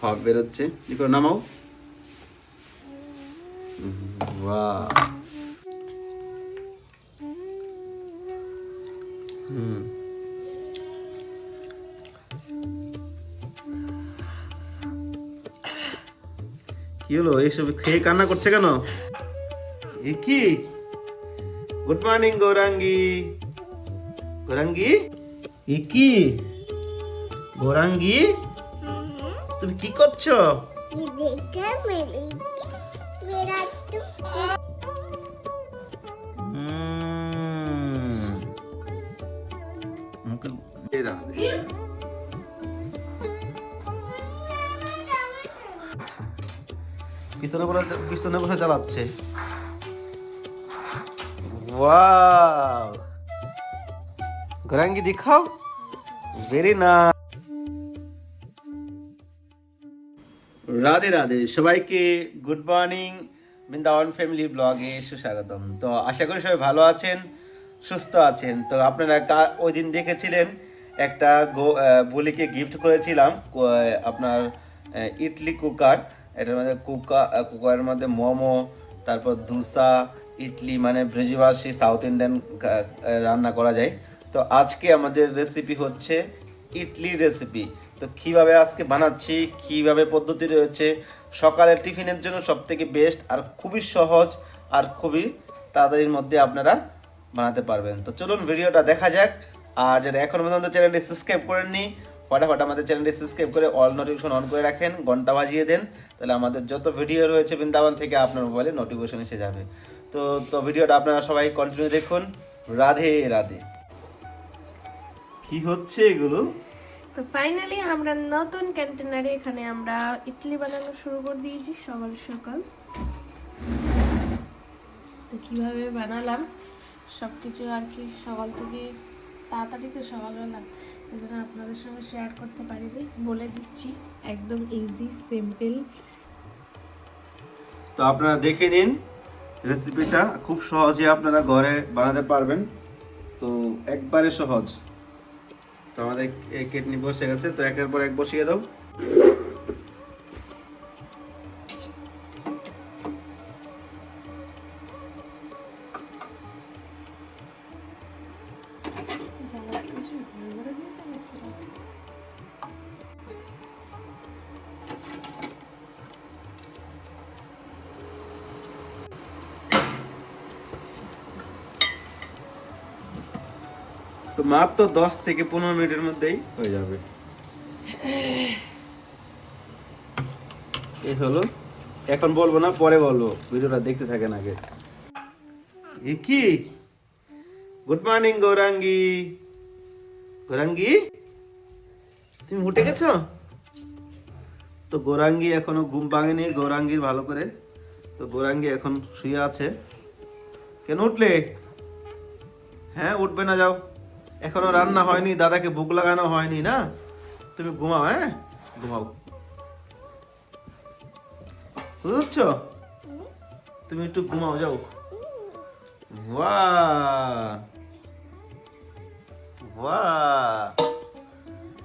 ভাব বেরোচ্ছে। কি করে, নামাও। কি হলো? এইসব খেয়ে কান্না করছে কেন? এ কি? Good morning, Gourangi. গৌরাঙ্গি? এ কি? গৌরাঙ্গি? তুমি কি করছ? পিছনে বসে পিছনে বসে চালাচ্ছে। ওয়াও। গরাঙ্গি দেখাও। ভেরি না রাধে রাধে সবাইকে গুড মর্নিং বৃন্দাবন ফ্যামিলি ব্লগে সুস্বাগতম। তো আশা করি সবাই ভালো আছেন সুস্থ আছেন। তো আপনারা ওই দিন দেখেছিলেন একটা বুলিকে গিফট করেছিলাম আপনার ইডলি কুকার। এটার মধ্যে কুকা আহ, কুকারের মধ্যে মোমো তারপর ধুসা ইডলি মানে ব্রিজবাসী সাউথ ইন্ডিয়ান রান্না করা যায়। তো আজকে আমাদের রেসিপি হচ্ছে ইডলি রেসিপি তো কীভাবে আজকে বানাচ্ছি, কীভাবে পদ্ধতি রয়েছে, সকালের টিফিনের জন্য সব থেকে বেস্ট আর খুবই সহজ আর খুবই তাড়াতাড়ির মধ্যে আপনারা বানাতে পারবেন। তো চলুন ভিডিওটা দেখা যাক। আর যারা এখনও পর্যন্ত চ্যানেলটি সাবস্ক্রাইব করেননি, ফটাফট আমাদের চ্যানেলটি সাবস্ক্রাইব করে অল নোটিফিকেশন অন করে রাখেন, ঘণ্টা বাজিয়ে দেন, তাহলে আমাদের যত ভিডিও রয়েছে বৃন্দাবন থেকে আপনার মোবাইলে নোটিফিকেশন এসে যাবে। তো তো ভিডিওটা আপনারা সবাই কন্টিনিউ দেখুন। রাধে রাধে। কি হচ্ছে এগুলো? তো ফাইনালি আমরা নতুন কন্টেনারে এখানে আমরা ইডলি বানানো শুরু করে দিয়েছি, সকাল সকাল। তো কীভাবে বানালাম সব কিছু আর কি সকাল থেকে তাড়াতাড়ি তো সকালবেলা এই জন্য আপনাদের সঙ্গে শেয়ার করতে পারিনি, বলে দিচ্ছি, একদম ইজি সিম্পল তো আপনারা দেখে নিন রেসিপিটা খুব সহজে আপনারা ঘরে বানাতে পারবেন। তো একবারে সহজ। তো আমাদের কেটনি বসে গেছে তো একের পর এক বসিয়ে দাও। তো মাত্র দশ থেকে পনেরো মিনিটের মধ্যেই হয়ে যাবে। এই হলো। এখন বলব না পরে বলব। ভিডিওটা দেখতে থাকেন আগে। এ কি? Good morning Gourangi. গৌরাঙ্গি? তুমি উঠে গেছো? তো গৌরাঙ্গি এখনও ঘুম ভাঙেনি। গৌরাঙ্গির ভালো করে। তো গৌরাঙ্গি এখন শুয়ে আছে। কেন উঠলে? হ্যাঁ উঠবে না যাও। এখনও রান্না হয়নি, দাদাকে ভুক লাগানো হয়নি, না? তুমি ঘুমাও হ্যাঁ? ঘুমাও। বুঝছ? তুমি একটু ঘুমাও, যাও।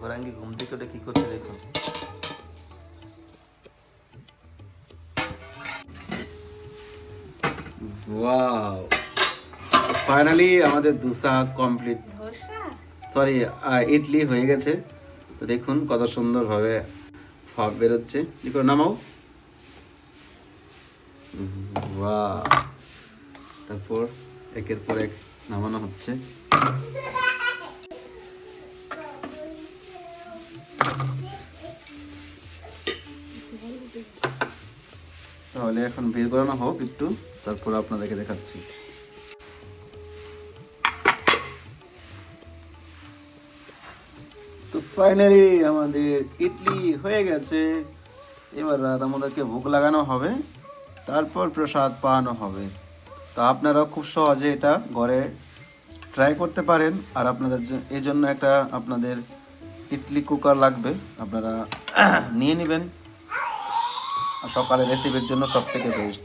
গোরাঙ্গি ঘুম থেকে ওটা কি করছে দেখুন ফাইনালি আমাদের দুসা কমপ্লিট সরি ইডলি হয়ে গেছে। তো দেখুন কত সুন্দরভাবে ফাপ বেরোচ্ছে। কি করে, নামাও। বাহ। তারপর একের পর এক নামানো হচ্ছে। তাহলে এখন বের করানো হোক একটু, তারপর আপনাদেরকে দেখাচ্ছি। ফাইনালি আমাদের ইডলি হয়ে গেছে। এবার রাত আমাদেরকে ভোগ লাগানো হবে, তারপর প্রসাদ পাওয়ানো হবে। তো আপনারা খুব সহজে এটা ঘরে ট্রাই করতে পারেন। আর আপনাদের এই জন্য একটা আপনাদের ইডলি কুকার লাগবে, আপনারা নিয়ে নেবেন। সকালে রেসিপির জন্য সব থেকে বেস্ট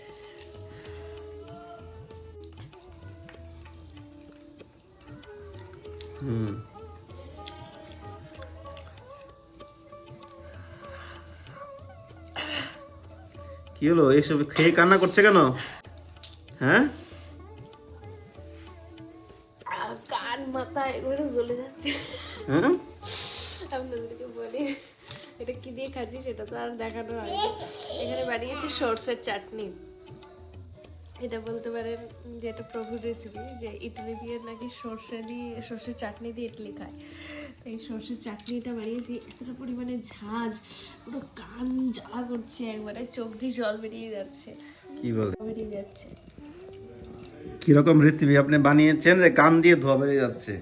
হুম। কি হলো এইসব খেয়ে কান্না করছে কেন? হ্যাঁ? কান মাথা এগুলো জ্বলে যাচ্ছে। হ্যাঁ? আপনাদেরকে বলি এটা কি দিয়ে খাচ্ছি সেটা তো আর দেখানো হয় এখানে বানিয়েছি সর্ষের চাটনি। এটা বলতে পারেন যে এটা প্রভুর রেসিপি যে ইডলি দিয়ে নাকি সর্ষে দিয়ে সর্ষের চাটনি দিয়ে ইডলি খায়। তো এই সর্ষের চাটনিটা বানিয়েছি এতটা পরিমাণে ঝাঁঝ পুরো কান জ্বালা করছে একবারে চোখ দিয়ে জল বেরিয়ে যাচ্ছে। কি বলে? বেরিয়ে যাচ্ছে। কীরকম রেসিপি আপনি বানিয়েছেন যে কান দিয়ে ধোয়া বেরিয়ে যাচ্ছে?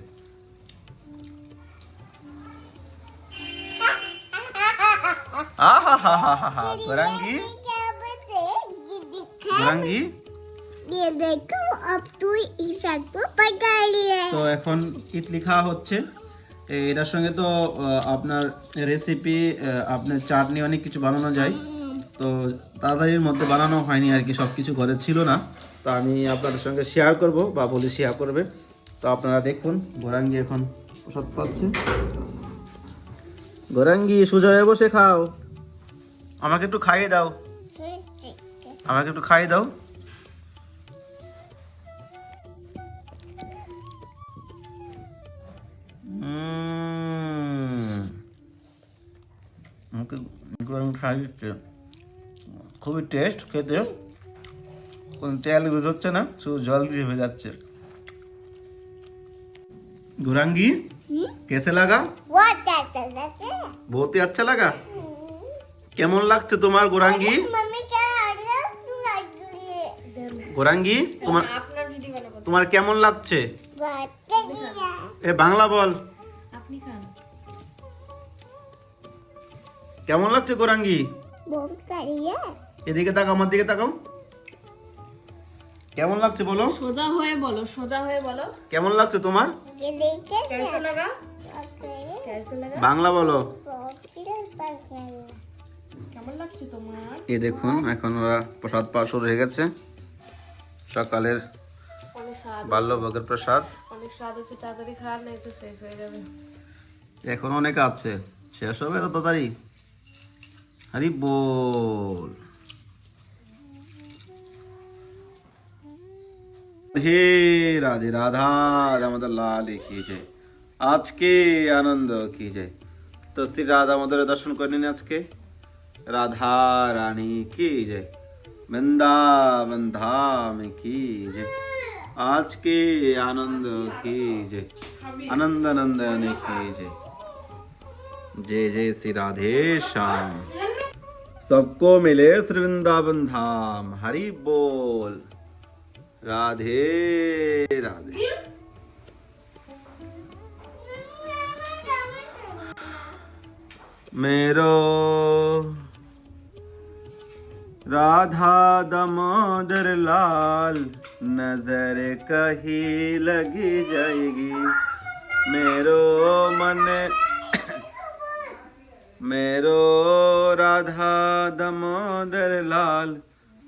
আহা হা হা হা হা তোরাঙ্গি তোরাঙ্গি তো এখন ইডলি খাওয়া হচ্ছে। এটার সঙ্গে তো আপনার রেসিপি আপনার চাটনি অনেক কিছু বানানো যায়। তো তাড়াতাড়ির মধ্যে বানানো হয়নি আর কি সব কিছু ঘরে ছিল না। তো আমি আপনাদের সঙ্গে শেয়ার করব বা বলে শেয়ার করবে। তো আপনারা দেখুন গোরাঙ্গি এখন প্রসাদ পাচ্ছে। গোরাঙ্গি সুজয় বসে খাও। আমাকে একটু খাইয়ে দাও। আমাকে একটু খাইয়ে দাও। আমাকে গরম খাই দিচ্ছে খুবই টেস্ট খেতে কোন তেল ইউজ হচ্ছে না শুধু জল দিয়ে হয়ে যাচ্ছে गुरांगी कैसे लगा बहुत अच्छा लगता है बहुत ही अच्छा लगा কেমন লাগছে তোমার গোরাঙ্গি मम्मी क्या आ रहा तू आज लिए গোরাঙ্গি তোমার আপনার ভিডিও বানাবো তোমার কেমন লাগছে बात करिए এ বাংলা বল। আপনি কেমন লাগছে গোরাঙ্গি? এদিকে তাকাও আমার দিকে তাকাও। কেমন লাগছে বলো? সোজা হয়ে বলো সোজা হয়ে বলো। কেমন লাগছে তোমার? বাংলা বলো। এ দেখুন এখন ওরা প্রসাদ পাওয়া শুরু হয়ে গেছে। সকালের বাল্যভোগের প্রসাদ। এখন অনেক আছে। শেষ হবে তো তাড়াতাড়ি? বল। হে রাধে রাধা, দামোদর লাল জয়। আজকে আনন্দ কি জয়। তো শ্রী রাধা মদরে দর্শন করে নিন আজকে। রাধা রানী কি জয়। বৃন্দাবন ধাম কি आज के आनंद की जय। आनंद नंदन की जय। जय जय श्री राधे श्याम। सबको मिले श्री वृंदावन धाम। हरि बोल। राधे राधे। मेरो राधा दमोदर लाल नज़र कहीं लगी जाएगी। मेरो मन, मेरो राधा दामोदर लाल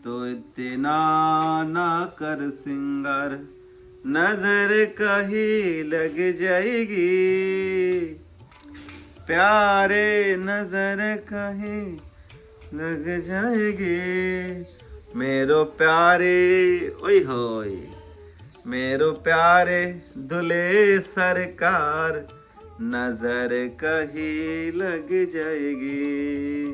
तो इतना ना कर सिंगार। नज़र कहीं लग जाएगी। प्यारे नज़र कहीं लग जाएगी। मेरो प्यारे ओए होए मेरो प्यारे दुले सरकार, नज़र कहीं लग जाएगी।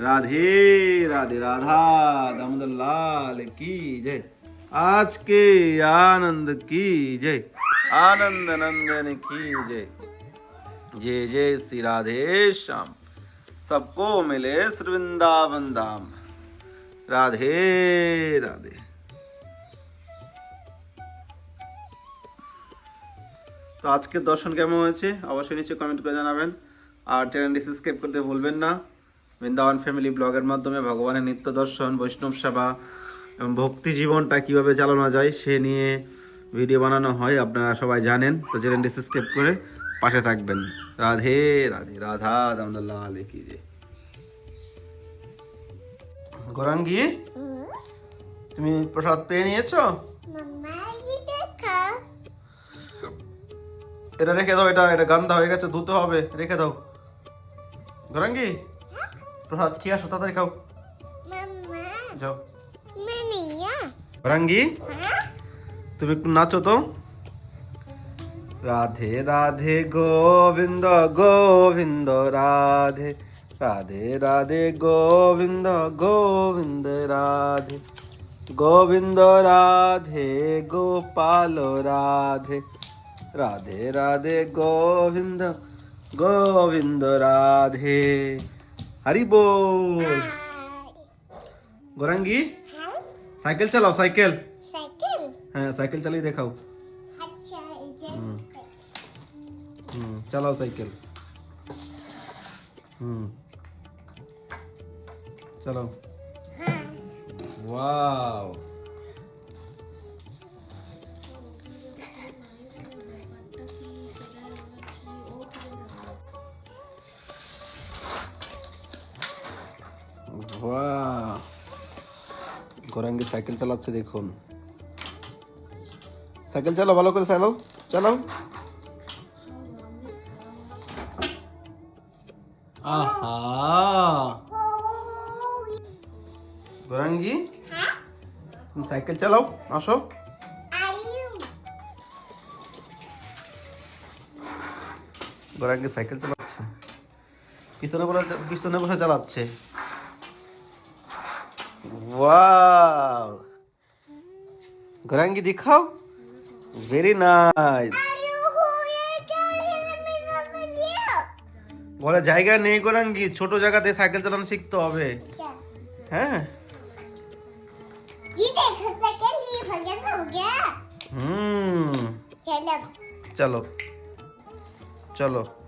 राधे राधे, राधा दामोदर लाल की जय। आज के आनंद की जय। आनंद नंदन की जय। जय जय श्री राधे, श्याम। सबको मिले श्री वृंदावन धाम। রাধে রাধে। তো আজকের দর্শন কেমন হয়েছে? অবশ্যই নিচে কমেন্ট করে জানাবেন। আর চ্যানেলটি সাবস্ক্রাইব করতে ভুলবেন না। বৃন্দাবন ফ্যামিলি ব্লগের মাধ্যমে ভগবানের নিত্য দর্শন, বৈষ্ণব সেবা এবং ভক্তি জীবনটা কীভাবে চালানো যায়, সে নিয়ে ভিডিও বানানো হয় আপনারা সবাই জানেন। তো চ্যানেলটি সাবস্ক্রাইব করে পাশে থাকবেন। রাধে রাধে, রাধা দামদুল্লাহ আলী কি যে। গোরাঙ্গি, তুমি প্রসাদ পেয়ে নিয়েছো? এটা রেখে দাও, এটা এটা গান্দা হয়ে গেছে, ধুতে হবে, রেখে দাও। গোরাঙ্গি, প্রসাদ খেয়ে আসো, তাড়াতাড়ি খাও। যাও। গোরাঙ্গি, তুমি একটু নাচো তো। রাধে রাধে, গোবিন্দ গোবিন্দ, রাধে। রাধে রাধে গোবিন্দ গোবিন্দ রাধে গোবিন্দ রাধে গোপাল রাধে রাধে রাধে গোবিন্দ গোবিন্দ রাধে হরি বল গোরাঙ্গি হ্যাঁ সাইকেল চালাও সাইকেল সাইকেল হ্যাঁ সাইকেল চালিয়ে দেখাও আচ্ছা এই যে হুম হুম হ্যাঁ ওয়াও গোরাঙ্গি সাইকেল চালাচ্ছে দেখুন। সাইকেল চালাও ভালো করে চালাও চালাও। আহা। গোরাঙ্গি হ্যাঁ? তুমি সাইকেল চালাও আসো। গোরাঙ্গি সাইকেল চালাচ্ছে। পিছনে বসে পিছনে বসে চালাচ্ছে। ওয়াও! গোরাঙ্গি দেখাও। ভেরি নাইস ঘরে জায়গা নেই গোরাঙ্গি ছোট জায়গাতে সাইকেল চালানো শিখতে হবে। হ্যাঁ? गया हम्म। चलो। चलो। चलो।